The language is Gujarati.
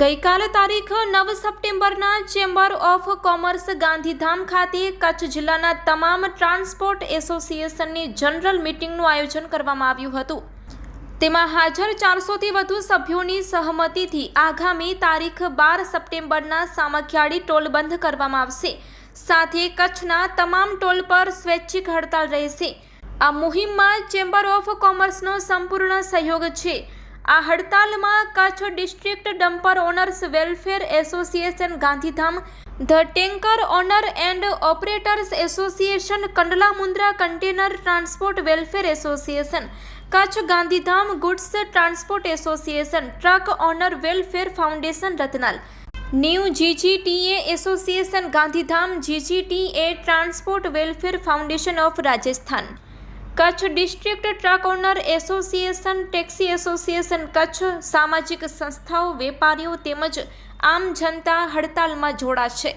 ગઈકાલે તારીખ નવ સપ્ટેમ્બરના ચેમ્બર ઓફ કોમર્સ ગાંધીધામ ખાતે કચ્છ જિલ્લાના તમામ ટ્રાન્સપોર્ટ એસોસિએશનની જનરલ મિટિંગનું આયોજન કરવામાં આવ્યું હતું તેમાં હાજર ચારસોથી વધુ સભ્યોની સહમતિથી આગામી તારીખ બાર સપ્ટેમ્બરના સામખિયાળી ટોલ બંધ કરવામાં આવશે સાથે કચ્છના તમામ ટોલ પર સ્વૈચ્છિક હડતાળ રહેશે આ મુહિમમાં ચેમ્બર ઓફ કોમર્સનો સંપૂર્ણ સહયોગ છે આ હડતાલમાં Kutch district dumper owners welfare association Gandhidham the tanker owner and operators association Kandla Mundra container transport welfare association Kutch Gandhidham goods transport association truck owner welfare foundation Ratnal new GGTA association Gandhidham GGTA transport welfare foundation of Rajasthan Kutch district truck owner association taxi association Kutch સામાજિક સંસ્થાઓ વેપારીઓ તેમજ આમ જનતા હડતાલમાં જોડાશે